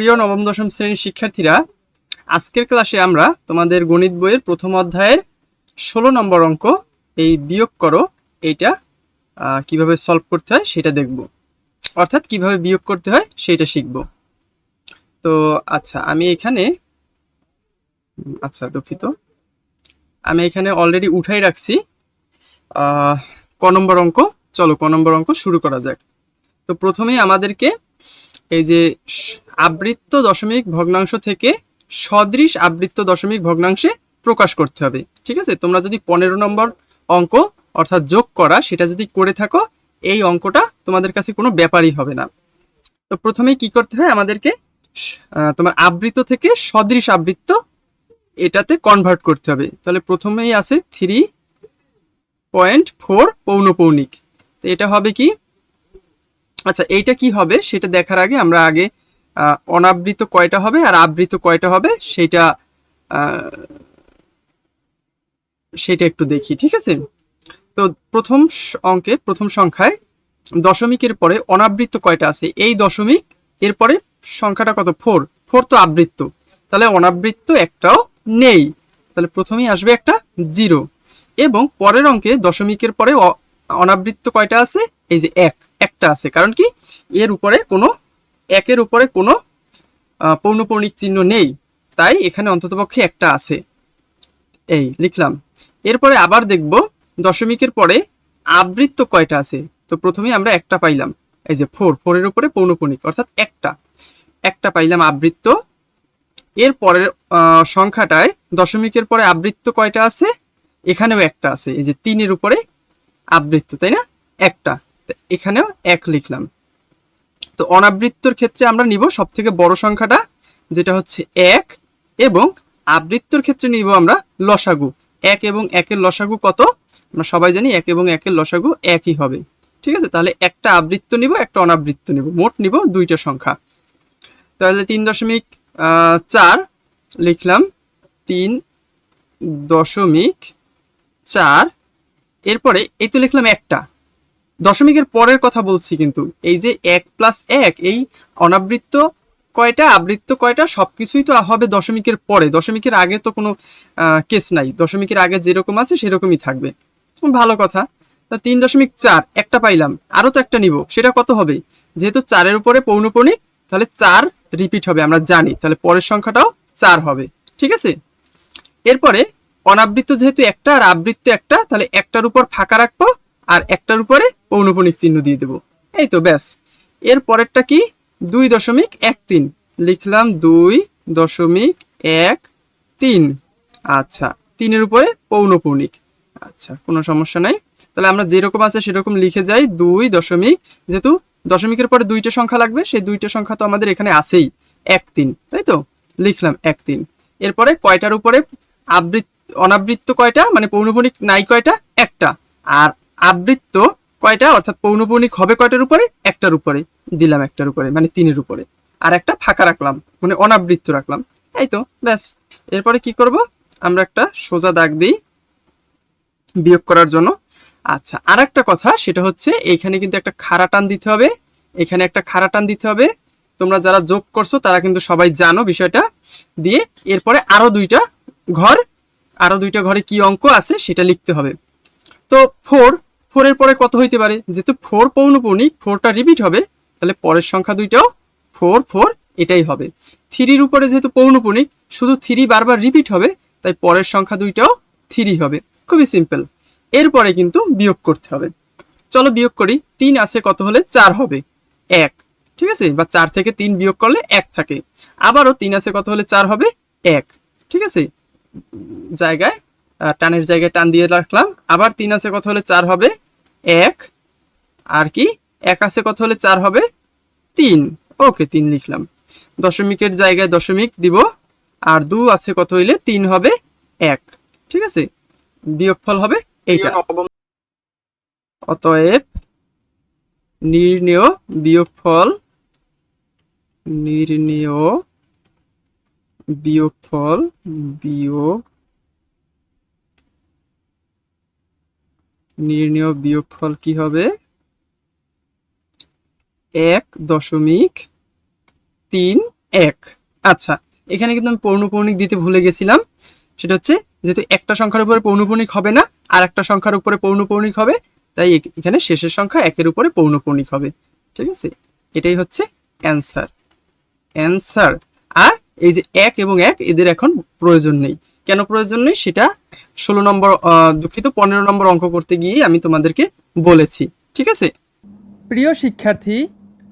প্রিয় নবম, দশম শ্রেণির শিক্ষার্থীরা, আজকের ক্লাসে আমরা তোমাদের গণিত বইয়ের প্রথম অধ্যায়ের ষোলো নম্বর অঙ্ক এই বিয়োগ করো, এইটা কীভাবে সলভ করতে হয় সেটা দেখব। অর্থাৎ কীভাবে বিয়োগ করতে হয় সেটা শিখব। তো আচ্ছা আমি এখানে আচ্ছা দুঃখিত। আমি এখানে অলরেডি উঠাই রাখছি। ক নম্বর অঙ্ক, চলো ক নম্বর অঙ্ক শুরু করা যাক। তো প্রথমেই আমাদেরকে এই যে আবৃত্ত দশমিক ভগ্নাংশ থেকে সদৃশ আবৃত্ত দশমিক ভগ্নাংশে প্রকাশ করতে হবে। ঠিক আছে? তোমরা যদি পনেরো নম্বর অঙ্ক অর্থাৎ যোগ করা, সেটা যদি করে থাকো, এই অঙ্কটা তোমাদের কাছে কোনো ব্যাপারই হবে না। তো প্রথমেই কি করতে হয় আমাদেরকে? তোমার আবৃত্ত থেকে সদৃশ আবৃত্ত এটাতে কনভার্ট করতে হবে। তাহলে প্রথমেই আছে থ্রি পয়েন্ট ফোর পৌনপৌনিক। তো এটা হবে কি? আচ্ছা এইটা কি হবে? সেটা দেখার আগে আমরা আগে অনাবৃত কয়টা হবে আর আবৃত কয়টা হবে সেটা সেটা একটু দেখি, ঠিক আছে? তো প্রথম অঙ্কে, প্রথম সংখ্যায় দশমিকের পরে অনাবৃত্ত কয়টা আছে? এই দশমিক, এরপরে সংখ্যাটা কত? ফোর। ফোর তো আবৃত্ত। তাহলে অনাবৃত্ত একটাও নেই। তাহলে প্রথমেই আসবে একটা জিরো। এবং পরের অঙ্কে দশমিকের পরে অনাবৃত্ত কয়টা আছে? এই যে এক। একটা আছে। কারণ কি? এর উপরে কোনো, একের উপরে কোনো পৌনপৌনিক চিহ্ন নেই। তাই এখানে অন্ততপক্ষে একটা আছে। এই, লিখলাম। এরপরে আবার দেখব, দশমিকের পরে আবৃত্ত কয়টা আছে? তো প্রথমেই আমরা একটা পাইলাম। এই যে ফোর ফোরের উপরে পৌনপৌনিক অর্থাৎ একটা। একটা পাইলাম আবৃত্ত। এর পরের সংখ্যাটায় দশমিকের পরে আবৃত্ত কয়টা আছে? এখানেও একটা আছে। এই যে তিনের উপরে আবৃত্ত, তাই না? একটা। এখানেও এক লিখলাম। তো অনাবৃত্তর ক্ষেত্রে আমরা নিব সব থেকে বড় সংখ্যাটা, যেটা হচ্ছে এক, এবং আবৃত্তর ক্ষেত্রে নিব আমরা লসাগু। এক এবং একের লসাগু কত? আমরা সবাই জানি এক এবং একের লসাগু একই হবে। ঠিক আছে? তাহলে একটা আবৃত্ত নিব, একটা অনাবৃত্ত নিব। মোট নিব দুইটা সংখ্যা। তাহলে তিন দশমিক চার লিখলাম। তিন দশমিক চার। এরপরে এই তো লিখলাম একটা। দশমিকের পরের কথা বলছি কিন্তু, এই যে এক প্লাস এক, এই অনাবৃত্ত কয়টা, আবৃত্ত কয়টা, সবকিছুই তো হবে দশমিকের পরে। দশমিকের আগে তো কোনো কেস নাই। দশমিকের আগে যেরকম আছে সেরকমই থাকবে। ভালো কথা। তিন দশমিক চার, একটা পাইলাম। আরও তো একটা নিব। সেটা কত হবে? যেহেতু চারের উপরে পৌনপণিক, তাহলে চার রিপিট হবে, আমরা জানি। তাহলে পরের সংখ্যাটাও চার হবে। ঠিক আছে? এরপরে অনাবৃত্ত যেহেতু একটা আর আবৃত্ত একটা, তাহলে একটার উপর ফাঁকা রাখব। আর একটার উপরে পৌনপণিক চিহ্ন দিয়ে দেবো। এই তো, ব্যাস। এর পরেরটা কি? দুই দশমিক এক তিন। লিখলাম দুই দশমিক এক তিন। আচ্ছা তিনের উপরে পৌনপৌনিক আচ্ছা কোনো সমস্যা নাই। তাহলে আমরা যেরকম আছে সেরকম লিখে যাই। দুই দশমিক, যেহেতু দশমিকের পরে দুইটা সংখ্যা লাগবে, সেই দুইটা সংখ্যা তো আমাদের এখানে আছেই। এক তিন, তাই তো? লিখলাম এক তিন। এরপরে কয়টার উপরে আবৃত্ত অনাবৃত্ত কয়টা? মানে পৌনপৌনিক নাই কয়টা? একটা। আর আবৃত্ত কয়টা? অর্থাৎ পৌনপৌনিক হবে কয়টার উপরে? একটার উপরে। দিলাম একটার উপরে মানে তিনের উপরে। আর একটা ফাঁকা রাখলাম মানে অনাবৃত্ত রাখলাম। এই তো, ব্যাস। এরপরে কি করব? আমরা একটা সোজা দাগ দিই বিয়োগ করার জন্য। আচ্ছা আর একটা কথা, সেটা হচ্ছে এইখানে কিন্তু একটা খাড়া টান দিতে হবে। এখানে একটা খাড়া টান দিতে হবে। তোমরা যারা যোগ করছ, তারা কিন্তু সবাই জানো বিষয়টা। দিয়ে এরপরে আরও দুইটা ঘর, আরও দুইটা ঘরে কি অঙ্ক আছে সেটা লিখতে হবে। তো ফোর ফোরের পরে কত হইতে পারে? যেহেতু ফোর পৌনপৌনিক ফোরটা রিপিট হবে, তাহলে পরের সংখ্যা দুইটাও ফোর ফোর এটাই হবে। থ্রির উপরে যেহেতু পৌনপৌনিক, শুধু থ্রি বারবার রিপিট হবে, তাই পরের সংখ্যা দুইটাও থ্রি হবে। খুবই সিম্পল এরপরে কিন্তু বিয়োগ করতে হবে। চলো বিয়োগ করি। তিন আছে কত হলে? চার হবে। এক। ঠিক আছে? বা চার থেকে তিন বিয়োগ করলে এক থাকে। আবারও তিন আছে কত হলে? চার হবে এক। ঠিক আছে? জায়গায় টানের জায়গায় টান দিয়ে রাখলাম। আবার তিন আছে কত হলে? চার হবে এক, আর কি? এক আছে কত হলে চার হবে? তিন। ওকে, তিন লিখলাম। দশমিকের জায়গায় দশমিক দিব, আর দু আছে কত হইলে তিন হবে? এক। ঠিক আছে? বিয়োগফল হবে এইটা। অতএব নির্ণেয় বিয়োগফল নির্ণেয় বিয়োগফল বিয়োগ নির্ণেয় বিয়োগফল কি হবে? এক দশমিক তিন এক। আচ্ছা এখানে কিন্তু আমি পৌনপৌনিক দিতে ভুলে গেছিলাম। সেটা হচ্ছে, যেহেতু একটা সংখ্যার উপরে পৌনপৌনিক হবে না, আর একটা সংখ্যার উপরে পৌনপৌনিক হবে, তাই এখানে শেষের সংখ্যা একের উপরে পৌনপৌনিক হবে। ঠিক আছে? এটাই হচ্ছে অ্যান্সার। অ্যান্সার। আর এই যে এক এবং এক, এদের এখন প্রয়োজন নেই। কেন প্রয়োজন নেই? সেটা ষোলো নম্বর দুঃখিত, পনেরো নম্বর অঙ্ক করতে গিয়ে আমি তোমাদেরকে বলেছি, ঠিক আছে? প্রিয় শিক্ষার্থী,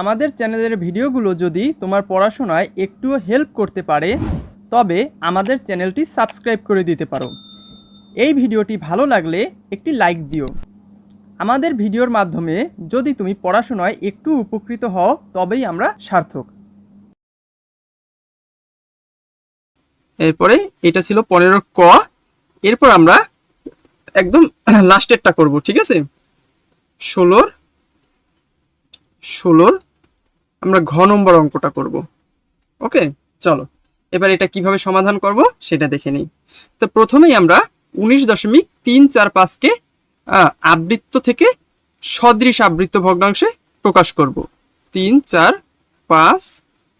আমাদের চ্যানেলের ভিডিওগুলো যদি তোমার পড়াশোনায় একটুও হেল্প করতে পারে, তবে আমাদের চ্যানেলটি সাবস্ক্রাইব করে দিতে পারো। এই ভিডিওটি ভালো লাগলে একটি লাইক দিও। আমাদের ভিডিওর মাধ্যমে যদি তুমি পড়াশোনায় একটু উপকৃত হও, তবেই আমরা সার্থক। এরপরে এটা ছিল পনেরো ক। এরপর আমরা একদম লাস্টেরটা করব, ঠিক আছে? ষোলোর ষোলোর আমরা ঘ নম্বর অঙ্কটা করব। ওকে? চলো। এবার এটা কীভাবে সমাধান করব সেটা দেখে নিই। তো প্রথমেই আমরা উনিশ দশমিক তিন চার পাঁচকে আবৃত্ত থেকে সদৃশ আবৃত্ত ভগ্নাংশে প্রকাশ করব। তিন, চার, পাঁচ,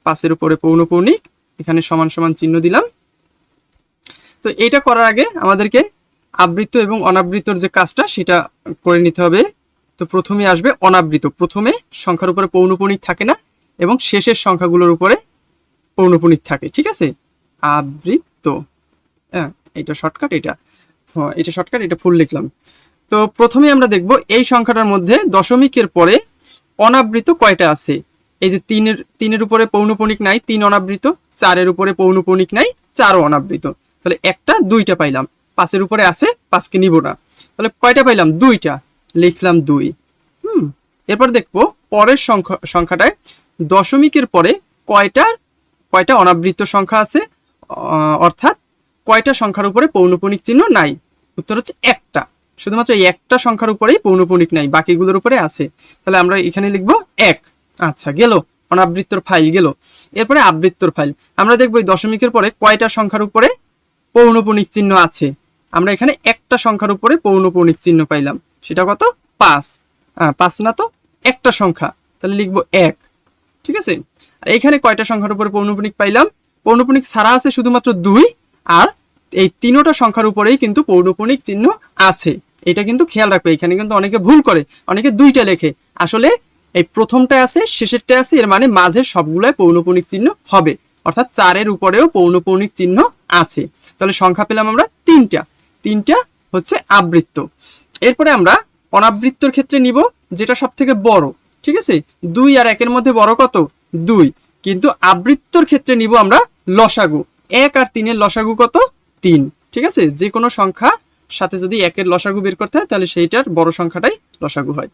পাঁচের উপরে পৌনপৌনিক, এখানে সমান সমান চিহ্ন দিলাম। তো এটা করার আগে আমাদেরকে আবৃত্ত এবং অনাবৃতর যে কাজটা সেটা করে নিতে হবে। তো প্রথমে আসবে অনাবৃত। প্রথমে সংখ্যার উপরে পৌনপণিক থাকে না এবং শেষের সংখ্যাগুলোর উপরে পৌনপণিক থাকে ঠিক আছে? আবৃত্ত। হ্যাঁ এটা শর্টকাট এটা। হ্যাঁ, এটা শর্টকাট এটা ফুল লিখলাম। তো প্রথমে আমরা দেখব এই সংখ্যাটার মধ্যে দশমিকের পরে অনাবৃত কয়টা আছে? এই যে তিনের তিনের উপরে পৌনপণিক নাই তিন অনাবৃত চারের উপরে পৌনপণিক নাই চারও অনাবৃত। তাহলে একটা, দুইটা পাইলাম। পাঁচের উপরে আছে, পাঁচকে নিব না। তাহলে কয়টা পাইলাম? দুইটা। লিখলাম দুই। হুম, এরপর দেখব পরের সংখ্যা, সংখ্যাটায় দশমিকের পরে কয়টা কয়টা অনাবৃত সংখ্যা আছে? অর্থাৎ কয়টা সংখ্যার উপরে পৌনপণিক চিহ্ন নাই? উত্তর হচ্ছে একটা। শুধুমাত্র এই একটা সংখ্যার উপরেই পৌনপণিক নাই, বাকিগুলোর উপরে আছে। তাহলে আমরা এখানে লিখব এক। আচ্ছা গেল। অনাবৃত্তর ফাইল গেল। এরপরে আবৃত্তর ফাইল। আমরা দেখব এই দশমিকের পরে কয়টা সংখ্যার উপরে পৌনপণিক চিহ্ন আছে। আমরা এখানে একটা সংখ্যার উপরে পৌনপণিক চিহ্ন পাইলাম। সেটা কত? পাঁচ। পাঁচ না তো একটা সংখ্যা। তাহলে লিখব এক। ঠিক আছে? আর এখানে কয়টা সংখ্যার উপরে পৌনপণিক পাইলাম? পৌনপণিক ছাড়া আছে শুধুমাত্র দুই, আর এই তিনোটা সংখ্যার উপরেই কিন্তু পৌনপণিক চিহ্ন আছে। এটা কিন্তু খেয়াল রাখবে। এখানে কিন্তু অনেকে ভুল করে। অনেকে দুইটা লেখে। আসলে এই প্রথমটা আছে, শেষেরটা আছে, এর মানে মাঝের সবগুলোয় পৌনপণিক চিহ্ন হবে। অর্থাৎ চারের উপরেও পৌনপৌনিক চিহ্ন আছে। তাহলে সংখ্যা পেলাম আমরা তিনটা। তিনটা হচ্ছে আবৃত্ত। এরপরে আমরা অনাবৃত্তর ক্ষেত্রে নিব, যেটা সব থেকে বড়, ঠিক আছে? দুই আর একের মধ্যে বড় কত? দুই। কিন্তু আবৃত্তর ক্ষেত্রে নিব আমরা লসাগু। এক আর তিনের লসাগু কত? তিন, ঠিক আছে? যে কোনো সংখ্যা সাথে যদি একের লসাগু বের করতে হয়, তাহলে সেইটার বড় সংখ্যাটাই লসাগু হয়।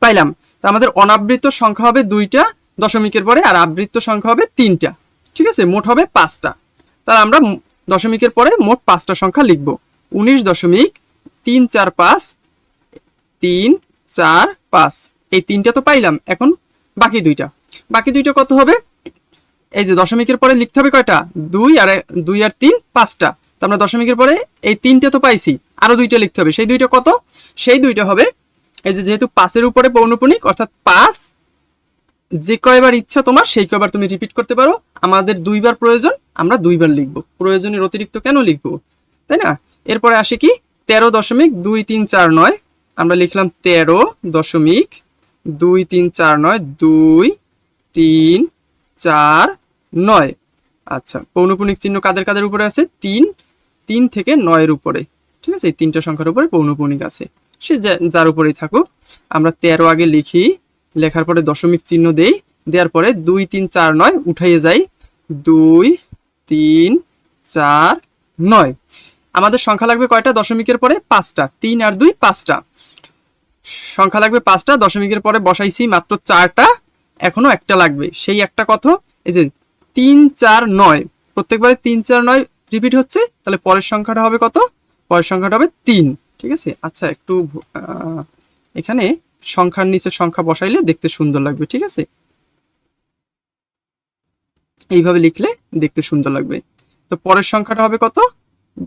পাইলাম। তা আমাদের অনাবৃত সংখ্যা হবে দুইটা, দশমিকের পরে আর আবৃত্ত সংখ্যা হবে তিনটা, ঠিক আছে? মোট হবে পাঁচটা। তাহলে আমরা দশমিকের পরে মোট পাঁচটা সংখ্যা লিখব। উনিশ দশমিক তিন চার পাঁচ, তিন চার পাঁচ। এই তিনটা তো পাইলাম, এখন বাকি দুইটা। বাকি দুইটা কত হবে? এই যে দশমিকের পরে লিখতে হবে কয়টা? দুই আর দুই আর তিন, পাঁচটা। তো আমরা দশমিকের পরে এই তিনটা তো পাইছি আরও দুইটা লিখতে হবে। সেই দুইটা কত? সেই দুইটা হবে, এই যে যেহেতু পাঁচের উপরে পৌনপুনিক, অর্থাৎ পাঁচ যে কয়বার ইচ্ছা তোমার, সেই কয়বার তুমি রিপিট করতে পারো। আমাদের দুইবার প্রয়োজন, আমরা দুইবার লিখব। প্রয়োজনের অতিরিক্ত কেন লিখব? তাই না? এরপরে আসে কি? তেরো দশমিক দুই তিন চার নয়। আমরা লিখলাম তেরো দশমিক দুই তিন চার নয়, দুই তিন চার নয়। আচ্ছা পৌনপুনিক চিহ্ন কাদের কাদের উপরে আছে? তিন তিন থেকে নয়ের উপরে। ঠিক আছে? এই তিনটা সংখ্যার উপরে পৌনপুনিক আছে। সে যার উপরেই থাকুক। আমরা তেরো আগে লিখি, লেখার পরে দশমিক চিহ্ন দেই। দেওয়ার পরে দুই, তিন, চার, নয়, উঠাইয়ে যাই। দুই, তিন, চার, নয়। আমাদের সংখ্যা লাগবে কয়টা? দশমিকের পরে পাঁচটা। তিন আর দুই, পাঁচটা। সংখ্যা লাগবে পাঁচটা, দশমিকের পরে বসাইছি মাত্র চারটা। এখনও একটা লাগবে। সেই একটা কত? এই যে তিন, চার, নয়। প্রত্যেকবারে তিন, চার, নয় রিপিট হচ্ছে। তাহলে পরের সংখ্যাটা হবে কত? পরের সংখ্যাটা হবে তিন। ঠিক আছে? আচ্ছা একটু এখানে সংখ্যার নিচে সংখ্যা বসাইলে দেখতে সুন্দর লাগবে। ঠিক আছে? এইভাবে লিখলে দেখতে সুন্দর লাগবে। তো পরের সংখ্যাটা হবে কত?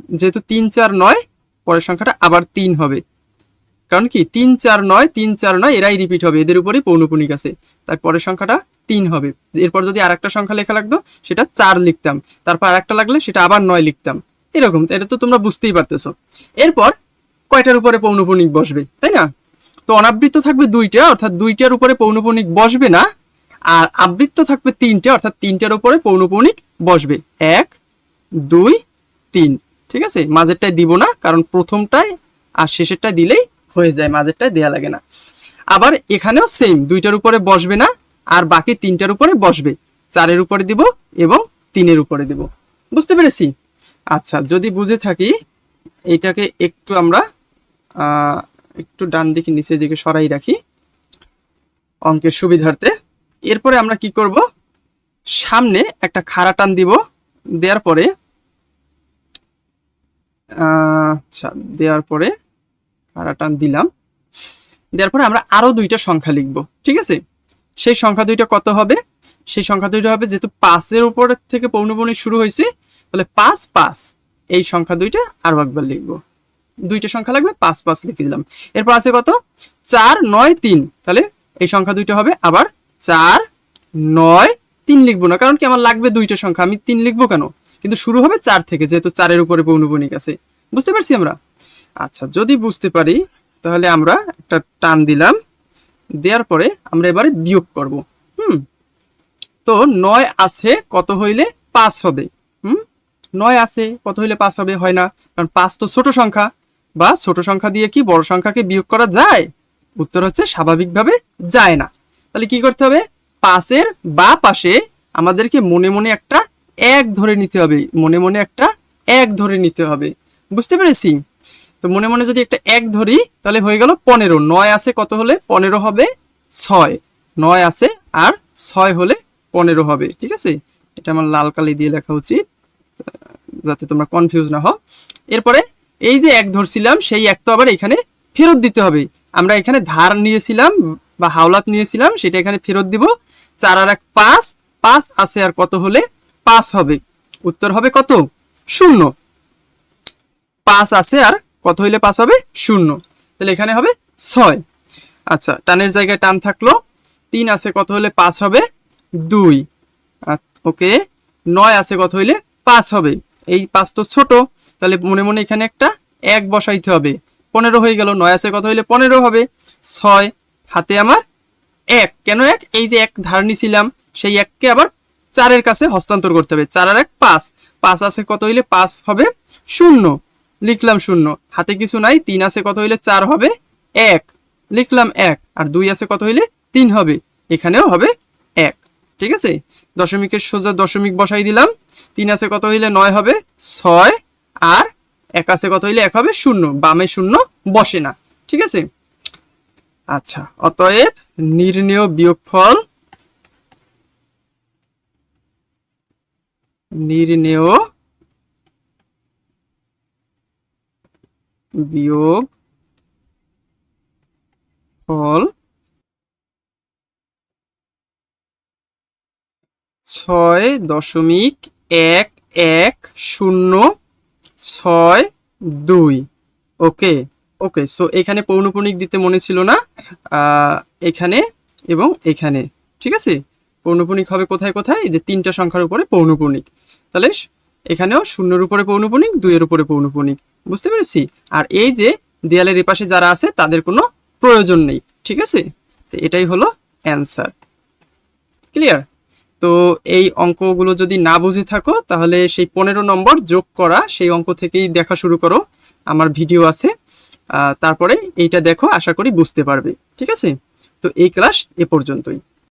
যেহেতু তিন, চার, নয়, পরের সংখ্যাটা আবার তিন হবে। কারণ কি? তিন, চার, নয়, তিন, চার, নয়, এরাই রিপিট হবে, এদের উপরেই পৌনপুনিক আছে। তাই পরের সংখ্যাটা তিন হবে। এরপর যদি আর একটা সংখ্যা লেখা লাগতো, সেটা চার লিখতাম। তারপর আর একটা লাগলে সেটা আবার নয় লিখতাম। এরকম, এটা তো তোমরা বুঝতেই পারতেছো। এরপর কয়টার উপরে পৌনপুনিক বসবে? তাই না? তো অনাবৃত্ত থাকবে দুইটা, অর্থাৎ দুইটার উপরে পৌনপুনিক বসবে না আর আবৃত্ত থাকবে তিনটে, অর্থাৎ তিনটার উপরে পৌনপুনিক বসবে। এক, দুই, তিন। ঠিক আছে? মাঝেরটায় দিব না, কারণ প্রথমটায় আর শেষেরটায় দিলেই হয়ে যায়, মাঝেরটায় দেয়া লাগে না। আবার এখানেও সেম দুইটার উপরে বসবে না, আর বাকি তিনটার উপরে বসবে। চারের উপরে দিব এবং তিনের উপরে দিব। বুঝতে পেরেছি? আচ্ছা যদি বুঝে থাকি, এটাকে একটু আমরা একটু ডান দিকে নিচের দিকে সরাই রাখি। অঙ্কের সুবিধার্থে। এরপরে আমরা কি করব? সামনে একটা খাড়া টান দিব। দেওয়ার পরে আচ্ছা দেওয়ার পরে খাড়া টান দিলাম। দেওয়ার পরে আমরা আরও দুইটা সংখ্যা লিখব, ঠিক আছে? সেই সংখ্যা দুইটা কত হবে? সেই সংখ্যা দুইটা হবে, যেহেতু পাঁচের উপর থেকে পৌনপৌনি শুরু হয়েছে, তাহলে পাঁচ পাঁচ, এই সংখ্যা দুইটা আরও একবার লিখব। দুইটা সংখ্যা লাগবে, পাঁচ পাঁচ লিখে দিলাম। এরপর আছে কত? চার, নয়, তিন, তাহলে এই সংখ্যা দুইটা হবে, আবার চার, নয়, তিন লিখব না। কারণ কি, আমার লাগবে দুইটা সংখ্যা। আমি তিন লিখব কেন? কিন্তু শুরু হবে চার থেকে, যেহেতু চারের উপরে পৌনপৌনিক আছে। বুঝতে পারছি আমরা? আচ্ছা যদি বুঝতে পারি, তাহলে আমরা একটা টান দিলাম। দেওয়ার পরে আমরা এবারে বিয়োগ করব। হুম? তো নয় আছে, কত হইলে পাঁচ হবে? হুম? নয় আছে, কত হইলে পাঁচ হবে? হয় না। কারণ পাঁচ তো ছোট সংখ্যা। বা ছোট সংখ্যা দিয়ে কি বড় সংখ্যাকে বিয়োগ করা যায়? উত্তর হচ্ছে, স্বাভাবিকভাবে যায় না। তাহলে কি করতে হবে? পাশের বা পাশে আমাদেরকে মনে মনে একটা এক ধরে নিতে হবে। মনে মনে একটা এক ধরে নিতে হবে। বুঝতে পেরেছি? তো মনে মনে যদি একটা এক ধরি, তাহলে হয়ে গেল পনেরো। নয় আছে কত হলে? পনেরো হবে ছয়। নয় আছে আর ছয় হলে পনেরো হবে। ঠিক আছে? এটা আমার লাল কালি দিয়ে লেখা উচিত, যাতে তোমরা কনফিউজ না হও। এরপরে এই যে এক ধরছিলাম, সেই এক তো আবার এখানে ফেরত দিতে হবে। আমরা এখানে ধার নিয়েছিলাম বা হাওলাত নিয়েছিলাম, সেটা এখানে ফেরত দিব। চার আর এক পাঁচ পাঁচ আছে আর কত হলে পাঁচ হবে। উত্তর হবে কত? শূন্য। পাঁচ আছে আর কত হইলে পাঁচ হবে? শূন্য। তাহলে এখানে হবে ছয়। আচ্ছা টানের জায়গায় টান থাকল। তিন আছে কত হলে পাঁচ হবে? দুই। ওকে। নয় আছে কত হইলে পাঁচ হবে? এই পাঁচ তো ছোট। তাহলে মনে মনে এখানে একটা এক বসাইতে হবে। পনেরো হয়ে গেল, নয় আছে কত হইলে পনেরো হবে? ছয়। হাতে আমার এক। কেন এক? এই যে এক ধার নিছিলাম, সেই এককে আবার চারের কাছে হস্তান্তর করতে হবে। চার আর এক, পাঁচ। পাঁচ আছে কত হইলে পাঁচ হবে? শূন্য। লিখলাম শূন্য। হাতে কিছু নাই, তিন আছে কত হইলে চার হবে? এক। লিখলাম এক। আর দুই আছে কত হইলে তিন হবে? এখানেও হবে এক। ঠিক আছে? দশমিকের সোজা দশমিক বসাই দিলাম। তিন আছে কত হইলে নয় হবে? ছয়। আর এক আছে কত হইলে এক হবে? শূন্য। বামে শূন্য বসে না। ঠিক আছে? আচ্ছা অতএব নির্ণেয় বিয়োগফল, নির্ণেয় বিয়োগ ফল ছয় দশমিক এক এক শূন্য ছয় দুই। ওকে ওকে সো এখানে পৌনপুণিক দিতে মনে ছিল না। এখানে এবং এখানে, ঠিক আছে? পৌনপুণিক হবে কোথায় কোথায়? যে তিনটা সংখ্যার উপরে পৌনপুণিক তাহলে এখানেও শূন্যর উপরে পৌনপুণিক দুইয়ের উপরে পৌনপুণিক বুঝতে পেরেছি? আর এই যে দেয়ালের এপাশে যারা আছে, তাদের কোনো প্রয়োজন নেই, ঠিক আছে? তো এটাই হলো অ্যান্সার ক্লিয়ার তো এই অঙ্কগুলো যদি না বুঝে থাকো, তাহলে সেই পনেরো নম্বর যোগ করা, সেই অঙ্ক থেকেই দেখা শুরু করো। আমার ভিডিও আছে। তারপরে এইটা দেখো আশা করি বুঝতে পারবে। ঠিক আছে? তো এই ক্লাস এ পর্যন্তই।